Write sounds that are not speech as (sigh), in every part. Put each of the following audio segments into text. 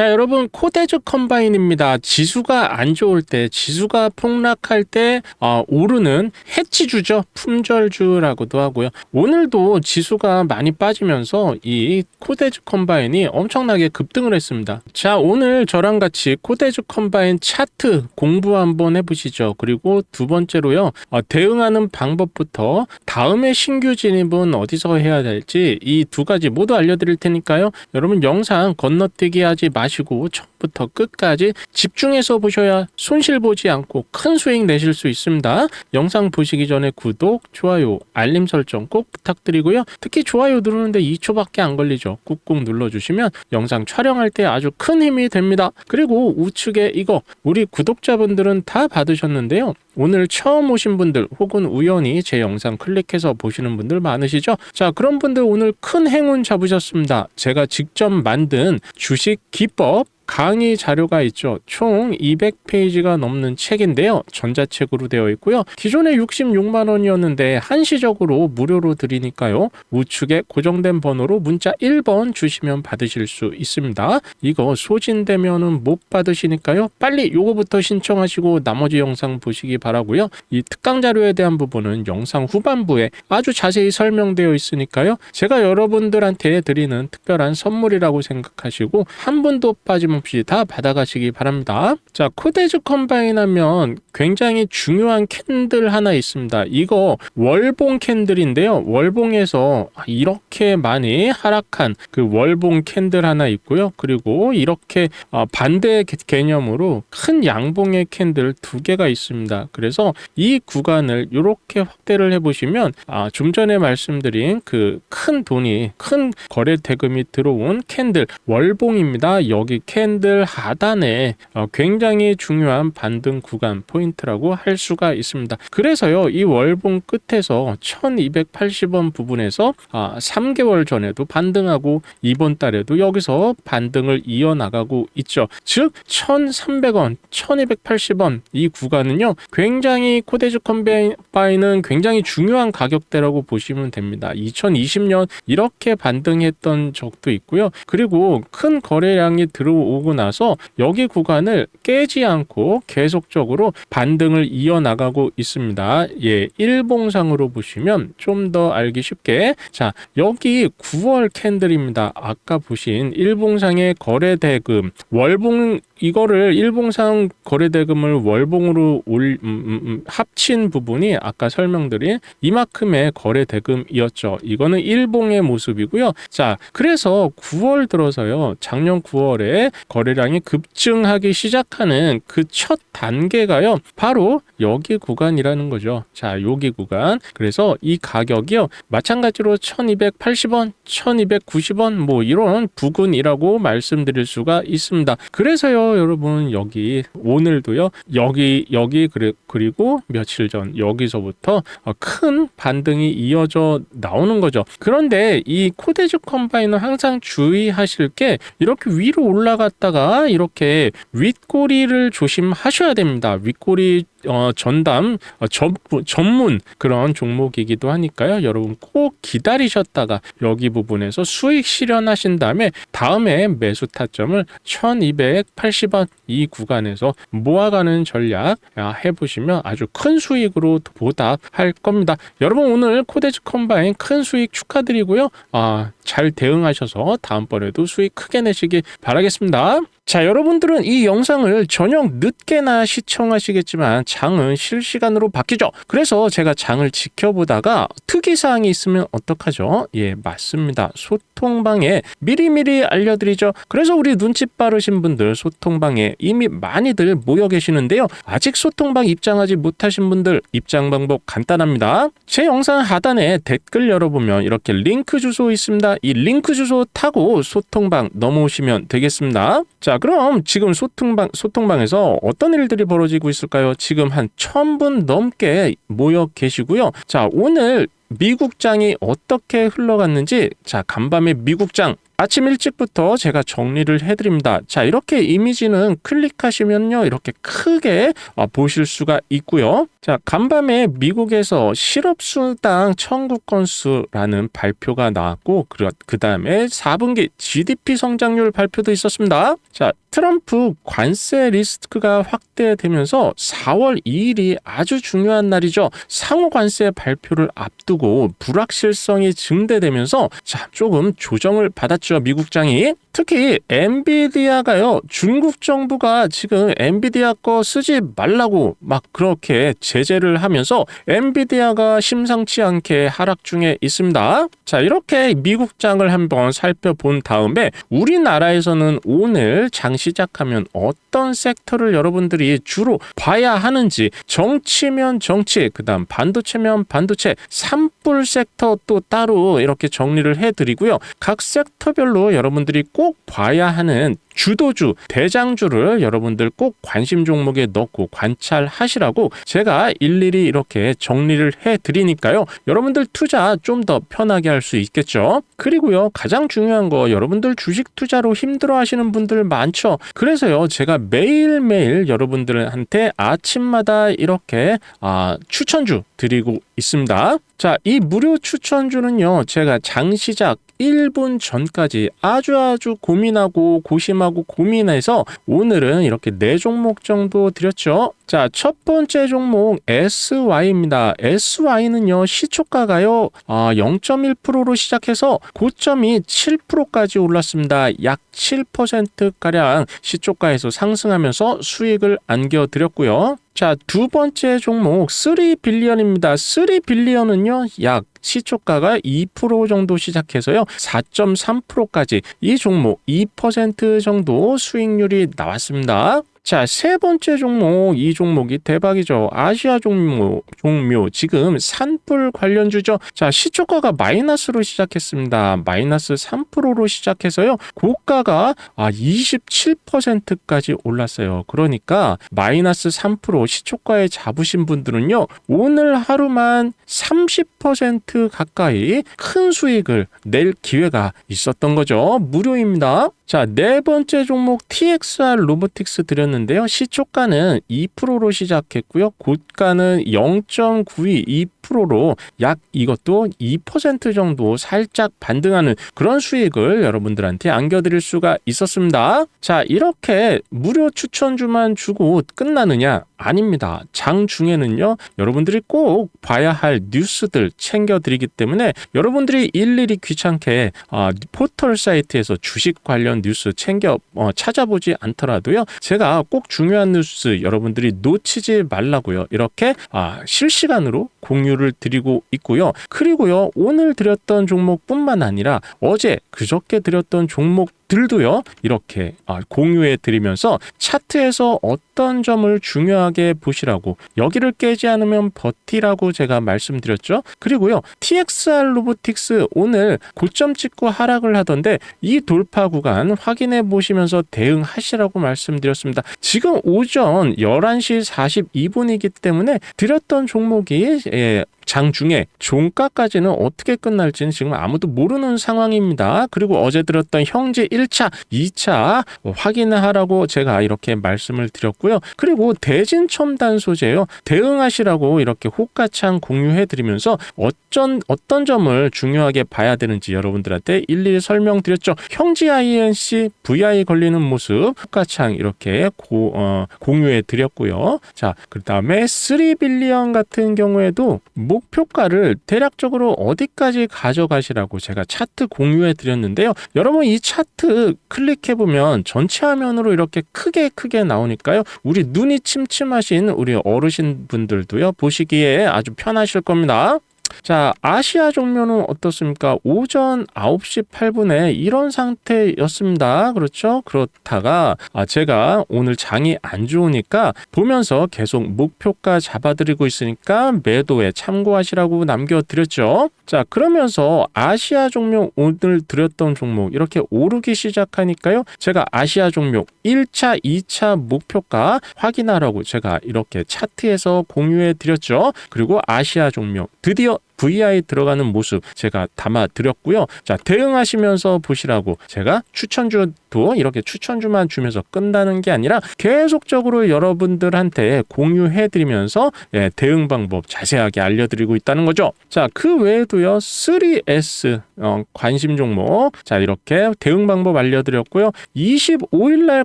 자, 여러분 코데즈 컴바인입니다. 지수가 안 좋을 때, 지수가 폭락할 때 어, 오르는 해치주죠. 품절주라고도 하고요. 오늘도 지수가 많이 빠지면서 이 코데즈 컴바인이 엄청나게 급등을 했습니다. 자, 오늘 저랑 같이 코데즈 컴바인 차트 공부 한번 해보시죠. 그리고 두 번째로요, 어, 대응하는 방법부터 다음에 신규 진입은 어디서 해야 될지 이 두 가지 모두 알려드릴 테니까요. 여러분 영상 건너뛰기 하지 마시고 처음부터 끝까지 집중해서 보셔야 손실 보지 않고 큰 수익 내실 수 있습니다. 영상 보시기 전에 구독, 좋아요, 알림 설정 꼭 부탁드리고요. 특히 좋아요 누르는데 2초밖에 안 걸리죠. 꾹꾹 눌러주시면 영상 촬영할 때 아주 큰 힘이 됩니다. 그리고 우측에 이거 우리 구독자분들은 다 받으셨는데요. 오늘 처음 오신 분들 혹은 우연히 제 영상 클릭해서 보시는 분들 많으시죠? 자, 그런 분들 오늘 큰 행운 잡으셨습니다. 제가 직접 만든 주식 기법 강의 자료가 있죠. 총 200페이지가 넘는 책인데요. 전자책으로 되어 있고요. 기존에 66만 원이었는데 한시적으로 무료로 드리니까요. 우측에 고정된 번호로 문자 1번 주시면 받으실 수 있습니다. 이거 소진되면은 못 받으시니까요. 빨리 요거부터 신청하시고 나머지 영상 보시기 바라고요. 이 특강 자료에 대한 부분은 영상 후반부에 아주 자세히 설명되어 있으니까요. 제가 여러분들한테 드리는 특별한 선물이라고 생각하시고 한 분도 빠짐 없이 다 받아가시기 바랍니다. 자, 코데즈 컴바인 하면 굉장히 중요한 캔들 하나 있습니다. 이거 월봉 캔들인데요. 월봉에서 이렇게 많이 하락한 그 월봉 캔들 하나 있고요. 그리고 이렇게 어, 반대 개념으로 큰 양봉의 캔들 두 개가 있습니다. 그래서 이 구간을 이렇게 확대를 해보시면 아, 좀 전에 말씀드린 그 큰 돈이 큰 거래 대금이 들어온 캔들 월봉입니다. 여기 캔들 하단에 어, 굉장히 중요한 반등 구간 포인트라고 할 수가 있습니다. 그래서요 이 월봉 끝에서 1280원 부분에서 아, 3개월 전에도 반등하고 이번 달에도 여기서 반등을 이어나가고 있죠. 즉 1300원, 1280원 이 구간은요 굉장히 코데즈 컴바인은 굉장히 중요한 가격대라고 보시면 됩니다. 2020년 이렇게 반등했던 적도 있고요. 그리고 큰 거래량이 들어오 고 나서 여기 구간을 깨지 않고 계속적으로 반등을 이어나가고 있습니다. 예, 일봉상으로 보시면 좀 더 알기 쉽게 자, 여기 9월 캔들입니다. 아까 보신 일봉상의 거래 대금 월봉 이거를 일봉상 거래대금을 월봉으로 올, 음, 음, 음, 합친 부분이 아까 설명드린 이만큼의 거래대금이었죠. 이거는 일봉의 모습이고요. 자, 그래서 9월 들어서요. 작년 9월에 거래량이 급증하기 시작하는 그 첫 단계가요. 바로 여기 구간이라는 거죠. 자, 여기 구간. 그래서 이 가격이요. 마찬가지로 1280원, 1290원 뭐 이런 부근이라고 말씀드릴 수가 있습니다. 그래서요. 여러분 여기 오늘도요. 여기 여기 그리, 그리고 며칠 전 여기서부터 어, 큰 반등이 이어져 나오는 거죠. 그런데 이 코데즈 컴바인은 항상 주의하실 게 이렇게 위로 올라 갔다가 이렇게 윗꼬리를 조심하셔야 됩니다. 윗꼬리 어, 전담 어, 전, 전문 그런 종목이기도 하니까요. 여러분 꼭 기다리셨다가 여기 부분에서 수익 실현하신 다음에 다음에 매수 타점을 1280원 이 구간에서 모아가는 전략 아, 해보시면 아주 큰 수익으로 보답할 겁니다. 여러분 오늘 코데즈 컴바인 큰 수익 축하드리고요. 아, 잘 대응하셔서 다음번에도 수익 크게 내시기 바라겠습니다. 자, 여러분들은 이 영상을 저녁 늦게나 시청하시겠지만 장은 실시간으로 바뀌죠. 그래서 제가 장을 지켜보다가 특이사항이 있으면 어떡하죠? 예, 맞습니다. 소통방에 미리미리 알려드리죠. 그래서 우리 눈치 빠르신 분들 소통방에 이미 많이들 모여 계시는데요. 아직 소통방 입장하지 못하신 분들 입장 방법 간단합니다. 제 영상 하단에 댓글 열어보면 이렇게 링크 주소 있습니다. 이 링크 주소 타고 소통방 넘어오시면 되겠습니다. 자, 그럼 지금 소통방 소통방에서 어떤 일들이 벌어지고 있을까요? 지금 한 1000분 넘게 모여 계시고요. 자, 오늘 미국장이 어떻게 흘러갔는지 자 간밤에 미국장 아침 일찍부터 제가 정리를 해드립니다. 자, 이렇게 이미지는 클릭하시면요. 이렇게 크게 어, 보실 수가 있고요. 자, 간밤에 미국에서 실업수당 청구 건수라는 발표가 나왔고, 그 다음에 4분기 GDP 성장률 발표도 있었습니다. 자, 트럼프 관세 리스크가 확대되면서 4월 2일이 아주 중요한 날이죠. 상호 관세 발표를 앞두고 불확실성이 증대되면서 자, 조금 조정을 받았죠. 미국장이. 특히 엔비디아가요. 중국 정부가 지금 엔비디아 거 쓰지 말라고 막 그렇게 제재를 하면서 엔비디아가 심상치 않게 하락 중에 있습니다. 자, 이렇게 미국장을 한번 살펴본 다음에 우리나라에서는 오늘 장 시작하면 어떤 섹터를 여러분들이 주로 봐야 하는지 정치면 정치, 그다음 반도체면 반도체, 산불 섹터 또 따로 이렇게 정리를 해 드리고요. 각 섹터별로 여러분들이 꼭 봐야 하는 주도주, 대장주를 여러분들 꼭 관심 종목에 넣고 관찰하시라고 제가 일일이 이렇게 정리를 해 드리니까요. 여러분들 투자 좀 더 편하게 할 수 있겠죠. 그리고요, 가장 중요한 거 여러분들 주식 투자로 힘들어 하시는 분들 많죠. 그래서요, 제가 매일매일 여러분들한테 아침마다 이렇게 아, 추천주 드리고 있습니다. 자, 이 무료 추천주는요, 제가 장 시작 1분 전까지 아주 아주 고민하고 고심하고 고민해서 오늘은 이렇게 네 종목 정도 드렸죠. 자, 첫 번째 종목 SY입니다. SY는요, 시초가가요, 아, 0.1%로 시작해서 고점이 7%까지 올랐습니다. 약 7%가량 시초가에서 상승하면서 수익을 안겨드렸고요. 자, 두 번째 종목 3빌리언입니다. 3빌리언은요, 약 시초가가 2% 정도 시작해서요, 4.3%까지 이 종목 2% 정도 수익률이 나왔습니다. 자, 세 번째 종목, 이 종목이 대박이죠. 아시아 종목, 종묘, 지금 산불 관련주죠. 자, 시초가가 마이너스로 시작했습니다. 마이너스 3%로 시작해서요, 고가가 아, 27%까지 올랐어요. 그러니까 마이너스 3% 시초가에 잡으신 분들은요, 오늘 하루만 30% 가까이 큰 수익을 낼 기회가 있었던 거죠. 무료입니다. 자, 네 번째 종목 TXR 로보틱스 드렸는데요. 시초가는 2%로 시작했고요. 고가는 0.92 2%로 약 이것도 2% 정도 살짝 반등하는 그런 수익을 여러분들한테 안겨드릴 수가 있었습니다. 자, 이렇게 무료 추천주만 주고 끝나느냐? 아닙니다. 장 중에는요, 여러분들이 꼭 봐야 할 뉴스들 챙겨드리기 때문에 여러분들이 일일이 귀찮게 어, 포털 사이트에서 주식 관련 뉴스 챙겨 어, 찾아보지 않더라도요, 제가 꼭 중요한 뉴스 여러분들이 놓치지 말라고요. 이렇게 아, 실시간으로 공유를 드리고 있고요. 그리고요, 오늘 드렸던 종목뿐만 아니라 어제 그저께 드렸던 종목 들도요 이렇게 아, 공유해 드리면서 차트에서 어떤 점을 중요하게 보시라고 여기를 깨지 않으면 버티라고 제가 말씀드렸죠? 그리고요 TXR 로보틱스 오늘 고점 찍고 하락을 하던데 이 돌파 구간 확인해 보시면서 대응하시라고 말씀드렸습니다. 지금 오전 11시 42분이기 때문에 드렸던 종목이 예, 장 중에 종가까지는 어떻게 끝날지는 지금 아무도 모르는 상황입니다. 그리고 어제 들었던 형제 1차, 2차 확인을 하라고 제가 이렇게 말씀을 드렸고요. 그리고 대진 첨단 소재요. 대응하시라고 이렇게 호가창 공유해 드리면서 어쩐 어떤 점을 중요하게 봐야 되는지 여러분들한테 일일이 설명드렸죠. 형지 INC VI 걸리는 모습 호가창 이렇게 고, 어, 공유해 드렸고요. 자, 그다음에 3빌리언 같은 경우에도 뭐 목표가를 대략적으로 어디까지 가져가시라고 제가 차트 공유해 드렸는데요. 여러분 이 차트 클릭해 보면 전체 화면으로 이렇게 크게 크게 나오니까요. 우리 눈이 침침하신 우리 어르신 분들도요. 보시기에 아주 편하실 겁니다. 자, 아시아 종묘는 어떻습니까? 오전 9시 8분에 이런 상태였습니다. 그렇죠? 그렇다가 아, 제가 오늘 장이 안 좋으니까 보면서 계속 목표가 잡아드리고 있으니까 매도에 참고하시라고 남겨드렸죠. 자, 그러면서 아시아 종목 오늘 드렸던 종목 이렇게 오르기 시작하니까요. 제가 아시아 종목 1차, 2차 목표가 확인하라고 제가 이렇게 차트에서 공유해 드렸죠. 그리고 아시아 종목 드디어 out VI 들어가는 모습 제가 담아 드렸고요. 자, 대응하시면서 보시라고 제가 추천주도 이렇게 추천주만 주면서 끝나는 게 아니라 계속적으로 여러분들한테 공유해 드리면서 예, 대응 방법 자세하게 알려드리고 있다는 거죠. 자, 그 외에도요, 3S 어, 관심 종목 자 이렇게 대응 방법 알려드렸고요. 25일 날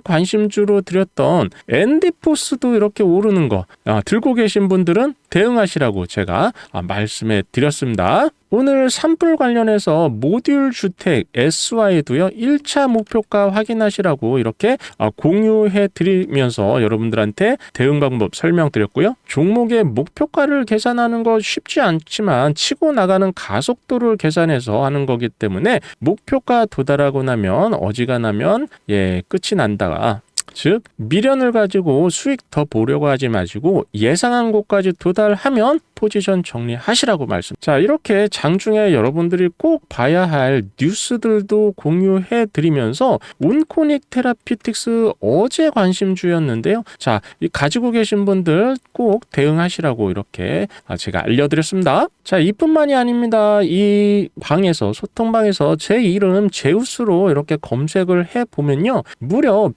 관심주로 드렸던 앤디포스도 이렇게 오르는 거 아, 들고 계신 분들은 대응하시라고 제가 아, 말씀해 드렸습니다. 오늘 산불 관련해서 모듈 주택 SY도요 1차 목표가 확인하시라고 이렇게 아, 공유해 드리면서 여러분들한테 대응 방법 설명드렸고요. 종목의 목표가를 계산하는 거 쉽지 않지만 치고 나가는 가속도를 계산해서 하는 거기 때문에 목표가 도달하고 나면 어지간하면 예 끝이 난다. 즉 미련을 가지고 수익 더 보려고 하지 마시고 예상한 곳까지 도달하면 포지션 정리하시라고 말씀. 자 이렇게 장중에 여러분들이 꼭 봐야 할 뉴스들도 공유해 드리면서 온코닉 테라피틱스 어제 관심주였는데요. 자이 가지고 계신 분들 꼭 대응하시라고 이렇게 아, 제가 알려드렸습니다. 자 이뿐만이 아닙니다. 이 방에서 소통방에서 제 이름 제우스로 이렇게 검색을 해 보면요 무려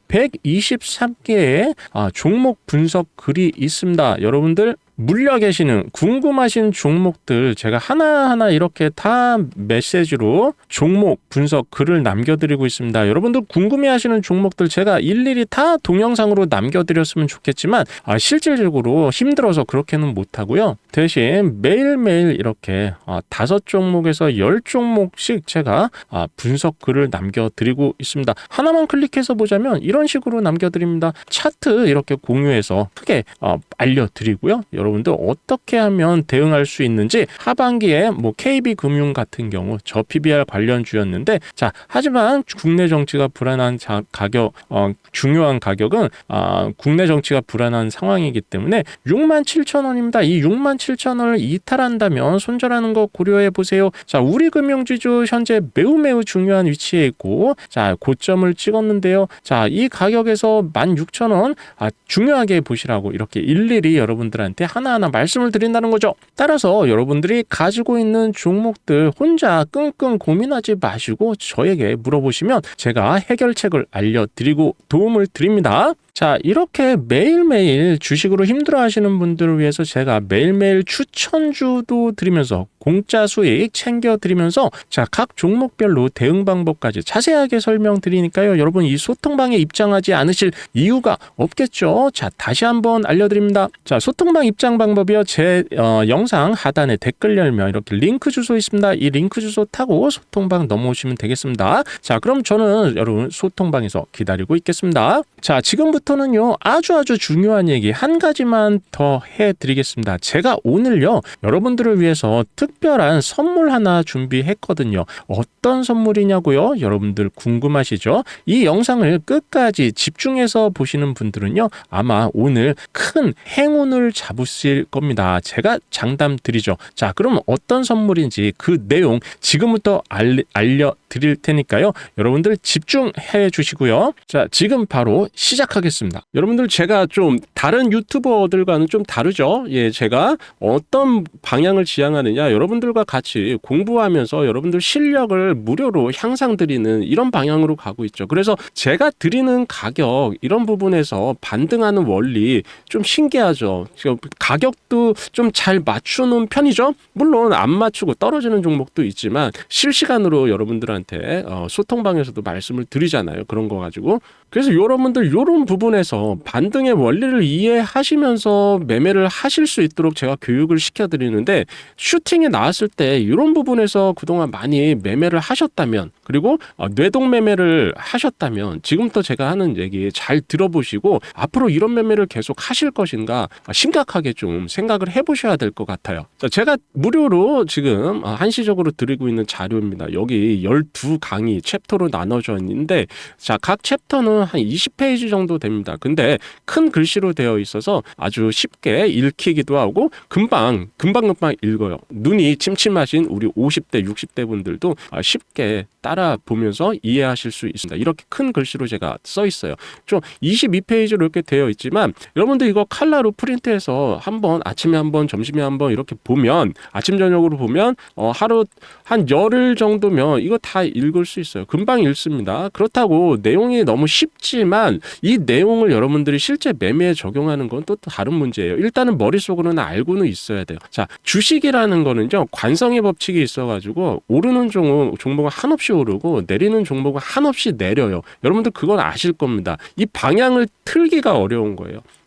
123개의 아, 종목 분석 글이 있습니다. 여러분들 물려 계시는 궁금하신 종목들 제가 하나하나 이렇게 다 메시지로 종목 분석 글을 남겨드리고 있습니다. 여러분들 궁금해하시는 종목들 제가 일일이 다 동영상으로 남겨드렸으면 좋겠지만 아, 실질적으로 힘들어서 그렇게는 못하고요. 대신 매일매일 이렇게 아, 다섯 종목에서 열 종목씩 제가 아, 분석 글을 남겨드리고 있습니다. 하나만 클릭해서 보자면 이런 식으로 남겨드립니다. 차트 이렇게 공유해서 크게 어, 알려드리고요. 여러분 들 어떻게 하면 대응할 수 있는지 하반기에 뭐 KB금융 같은 경우 저 PBR 관련주였는데 자 하지만 국내 정치가 불안한 자, 가격 어, 중요한 가격은 아, 국내 정치가 불안한 상황이기 때문에 6만 7천 원입니다. 이 6만 7천 원을 이탈한다면 손절하는 거 고려해 보세요. 자 우리 금융지주 현재 매우 매우 중요한 위치에 있고 자 고점을 찍었는데요. 자 이 가격에서 1만 6천 원 아, 중요하게 보시라고 이렇게 일일이 여러분들한테 하나하나 말씀을 드린다는 거죠. 따라서 여러분들이 가지고 있는 종목들 혼자 끙끙 고민하지 마시고 저에게 물어보시면 제가 해결책을 알려드리고 도움을 드립니다. 자, 이렇게 매일매일 주식으로 힘들어 하시는 분들을 위해서 제가 매일매일 추천주도 드리면서 공짜 수익 챙겨 드리면서 자, 각 종목별로 대응 방법까지 자세하게 설명드리니까요. 여러분 이 소통방에 입장하지 않으실 이유가 없겠죠. 자, 다시 한번 알려드립니다. 자, 소통방 입장 방법이요. 제 어, 영상 하단에 댓글 열면 이렇게 링크 주소 있습니다. 이 링크 주소 타고 소통방 넘어오시면 되겠습니다. 자, 그럼 저는 여러분 소통방에서 기다리고 있겠습니다. 자, 지금부터 는요. 아주 아주 중요한 얘기 한 가지만 더 해드리겠습니다. 제가 오늘요. 여러분들을 위해서 특별한 선물 하나 준비했거든요. 어떤 선물이냐고요? 여러분들 궁금하시죠? 이 영상을 끝까지 집중해서 보시는 분들은요. 아마 오늘 큰 행운을 잡으실 겁니다. 제가 장담 드리죠. 자, 그럼 어떤 선물인지 그 내용 지금부터 알, 알려드릴 테니까요. 여러분들 집중해 주시고요. 자, 지금 바로 시작하겠습니다. 여러분들 제가 좀 다른 유튜버들과는 좀 다르죠. 예, 제가 어떤 방향을 지향하느냐 여러분들과 같이 공부하면서 여러분들 실력을 무료로 향상드리는 이런 방향으로 가고 있죠. 그래서 제가 드리는 가격 이런 부분에서 반등하는 원리 좀 신기하죠. 지금 가격도 좀 잘 맞추는 편이죠. 물론 안 맞추고 떨어지는 종목도 있지만 실시간으로 여러분들한테 어, 소통방에서도 말씀을 드리잖아요. 그런 거 가지고 그래서 여러분들 이런 부분 에서 반등의 원리를 이해하시면서 매매를 하실 수 있도록 제가 교육을 시켜드리는데 슈팅이 나왔을 때 이런 부분에서 그동안 많이 매매를 하셨다면 그리고 어, 뇌동 매매를 하셨다면 지금부터 제가 하는 얘기 잘 들어보시고 앞으로 이런 매매를 계속 하실 것인가 심각하게 좀 생각을 해보셔야 될 것 같아요. 자, 제가 무료로 지금 어, 한시적으로 드리고 있는 자료입니다. 여기 12 강의 챕터로 나눠져 있는데 자, 각 챕터는 한 20페이지 정도 됩니다. 됩니다. 근데 큰 글씨로 되어 있어서 아주 쉽게 읽히기도 하고 금방 금방 금방 읽어요. 눈이 침침하신 우리 50대 60대 분들도 아, 쉽게 따라 보면서 이해하실 수 있습니다. 이렇게 큰 글씨로 제가 써 있어요. 좀 22페이지로 이렇게 되어 있지만 여러분들 이거 칼라로 프린트해서 한번 아침에 한번 점심에 한번 이렇게 보면 아침 저녁으로 보면 어, 하루 한 열흘 정도면 이거 다 읽을 수 있어요. 금방 읽습니다. 그렇다고 내용이 너무 쉽지만 이 내 용을 여러분들이 실제 매매에 적용하는 건 또 다른 문제예요. 일단은 머릿속으로는 알고는 있어야 돼요. 자, 주식이라는 거는요. 관성의 법칙이 있어 가지고 오르는 종목 종목은 한없이 오르고 내리는 종목은 한없이 내려요. 여러분들 그건 아실 겁니다. 이 방향을 틀기가 어려운 거예요.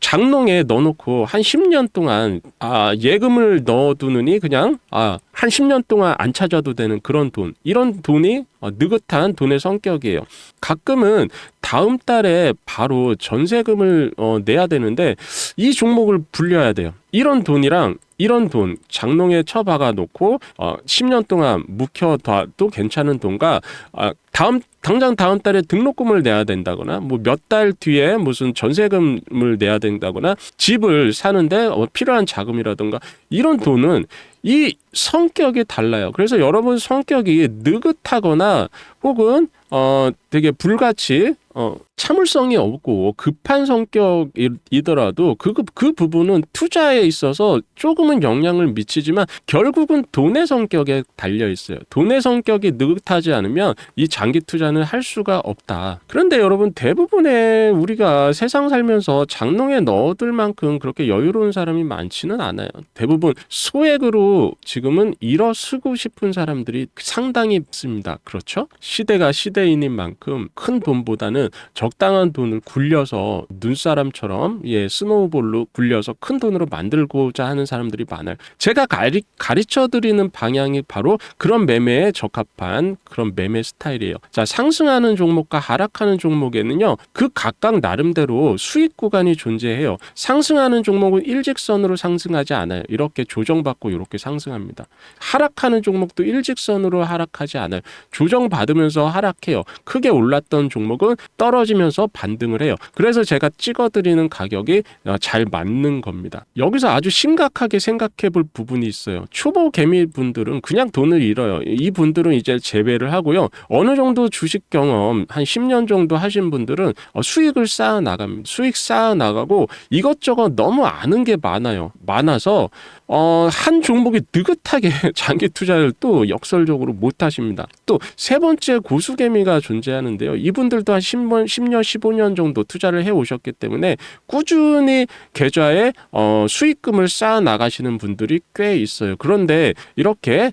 장롱에 넣어놓고 한 10년 동안 아, 예금을 넣어두느니 그냥 아, 한 10년 동안 안 찾아도 되는 그런 돈 이런 돈이 어, 느긋한 돈의 성격이에요. 가끔은 다음 달에 바로 전세금을 어, 내야 되는데 이 종목을 불려야 돼요. 이런 돈이랑 이런 돈 장롱에 쳐박아 놓고 어, 10년 동안 묵혀둬도 괜찮은 돈과 아, 다음 당장 다음 달에 등록금을 내야 된다거나 뭐 몇 달 뒤에 무슨 전세금을 내야 된다거나 집을 사는데 어, 필요한 자금이라든가 이런 돈은 이 성격이 달라요. 그래서 여러분 성격이 느긋하거나 혹은 어 되게 불같이 어 참을성이 없고 급한 성격이더라도 그, 그 부분은 투자에 있어서 조금은 영향을 미치지만 결국은 돈의 성격에 달려 있어요. 돈의 성격이 느긋하지 않으면 이 장기 투자는 할 수가 없다. 그런데 여러분 대부분의 우리가 세상 살면서 장롱에 넣어둘 만큼 그렇게 여유로운 사람이 많지는 않아요. 대부분 소액으로 지금은 일어서고 싶은 사람들이 상당히 있습니다. 그렇죠? 시대가 시대인인 만큼 큰 돈보다는 적당한 돈을 굴려서 눈사람처럼 예 스노우볼로 굴려서 큰 돈으로 만들고자 하는 사람들이 많아요. 제가 가리, 가르쳐 드리는 방향이 바로 그런 매매에 적합한 그런 매매 스타일이에요. 자 상승하는 종목과 하락하는 종목에는요 그 각각 나름대로 수익 구간이 존재해요. 상승하는 종목은 일직선으로 상승하지 않아요. 이렇게 조정받고 이렇게 상승합니다. 하락하는 종목도 일직선으로 하락하지 않아요. 조정받으면서 하락해요. 크게 올랐던 종목은 떨어지면서 반등을 해요. 그래서 제가 찍어드리는 가격이 어, 잘 맞는 겁니다. 여기서 아주 심각하게 생각해 볼 부분이 있어요. 초보 개미 분들은 그냥 돈을 잃어요. 이 분들은 이제 재배를 하고요. 어느 정도 주식 경험 한 10년 정도 하신 분들은 어, 수익을 쌓아 나갑니다. 수익 쌓아 나가고 이것저것 너무 아는 게 많아요. 많아서 어, 한 종목 이 느긋하게 (laughs) 장기 투자를 또 역설적으로 못 하십니다. 또 세 번째 고수개미가 존재하는데요. 이분들도 한 10년, 10년, 15년 정도 투자를 해 오셨기 때문에 꾸준히 계좌에 어, 수익금을 쌓아 나가시는 분들이 꽤 있어요. 그런데 이렇게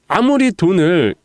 아무리 돈을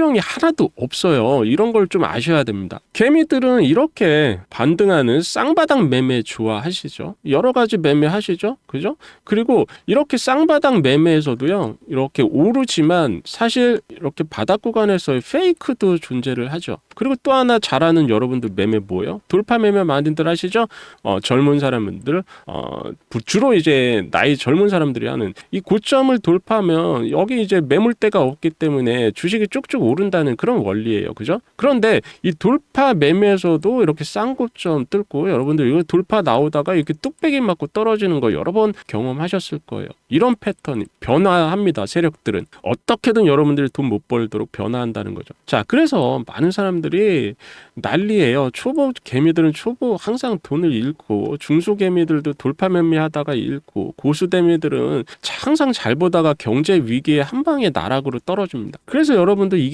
용이 하나도 없어요. 이런 걸 좀 아셔야 됩니다. 개미들은 이렇게 반등하는 쌍바닥 매매 좋아하시죠. 여러 가지 매매 하시죠. 그죠? 그리고 이렇게 쌍바닥 매매에서도요. 이렇게 오르지만 사실 이렇게 바닥 구간에서의 페이크도 존재를 하죠. 그리고 또 하나 잘하는 여러분들 매매 뭐예요? 돌파 매매 많이들 하시죠? 어, 젊은 사람들 어, 주로 이제 나이 젊은 사람들이 하는 이 고점을 돌파하면 여기 이제 매물대가 없기 때문에 주식이 쭉쭉 오른다는 그런 원리예요. 그죠? 그런데 이 돌파 매매에서도 이렇게 쌍고점 뚫고 여러분들 이거 돌파 나오다가 이렇게 뚝배기 맞고 떨어지는 거 여러 번 경험하셨을 거예요. 이런 패턴이 변화합니다. 세력들은 어떻게든 여러분들이 돈 못 벌도록 변화한다는 거죠. 자, 그래서 많은 사람들이 난리예요. 초보 개미들은 초보 항상 돈을 잃고 중소 개미들도 돌파 매매하다가 잃고 고수 개미들은 항상 잘 보다가 경제 위기에 한 방에 나락으로 떨어집니다. 그래서 여러분들 이게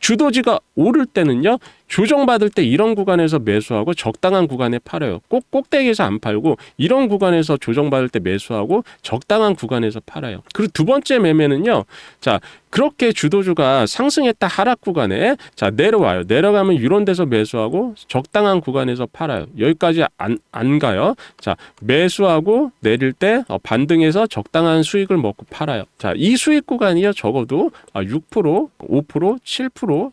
주도지가 오를 때는요. 조정받을 때 이런 구간에서 매수하고 적당한 구간에 팔아요. 꼭 꼭대기에서 안 팔고 이런 구간에서 조정받을 때 매수하고 적당한 구간에서 팔아요. 그리고 두 번째 매매는요. 자, 그렇게 주도주가 상승했다 하락 구간에 자 내려와요. 내려가면 이런 데서 매수하고 적당한 구간에서 팔아요. 여기까지 안, 안 가요. 자 매수하고 내릴 때 어, 반등해서 적당한 수익을 먹고 팔아요. 자이 수익 구간이요 적어도 6% 5% 7%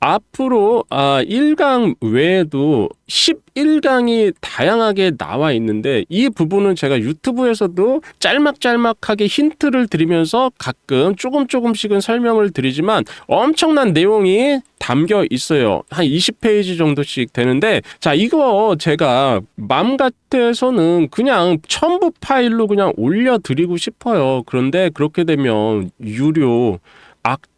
앞으로 아 1강 외에도 11강이 다양하게 나와 있는데 이 부분은 제가 유튜브에서도 짤막짤막하게 힌트를 드리면서 가끔 조금 조금씩은 설명을 드리지만 엄청난 내용이 담겨 있어요. 한 20페이지 정도씩 되는데 자 이거 제가 맘 같아서는 그냥 첨부 파일로 그냥 올려 드리고 싶어요. 그런데 그렇게 되면 유료 악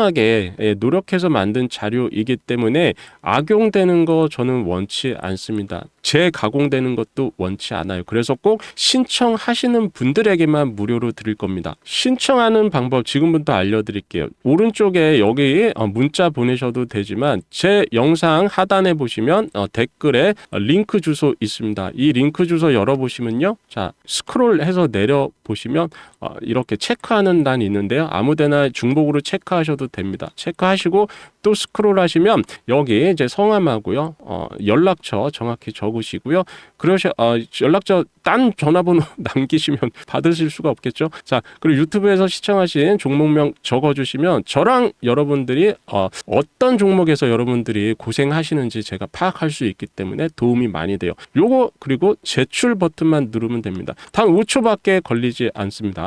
하게 예, 노력해서 만든 자료이기 때문에 악용되는 거 저는 원치 않습니다. 재가공되는 것도 원치 않아요. 그래서 꼭 신청하시는 분들에게만 무료로 드릴 겁니다. 신청하는 방법 지금부터 알려드릴게요. 오른쪽에 여기 어, 문자 보내셔도 되지만 제 영상 하단에 보시면 어, 댓글에 링크 주소 있습니다. 이 링크 주소 열어보시면요. 자 스크롤해서 내려 보시면 어, 이렇게 체크하는 단이 있는데요. 아무데나 중복으로 체크하셔도 됩니다. 체크하시고 또 스크롤하시면 여기 이제 성함하고요, 어, 연락처 정확히 적으시고요. 그러셔 어, 연락처 딴 전화번호 (laughs) 남기시면 받으실 수가 없겠죠. 자 그리고 유튜브에서 시청하신 종목명 적어주시면 저랑 여러분들이 어, 어떤 종목에서 여러분들이 고생하시는지 제가 파악할 수 있기 때문에 도움이 많이 돼요. 요거 그리고 제출 버튼만 누르면 됩니다. 단 5초밖에 걸리지 않습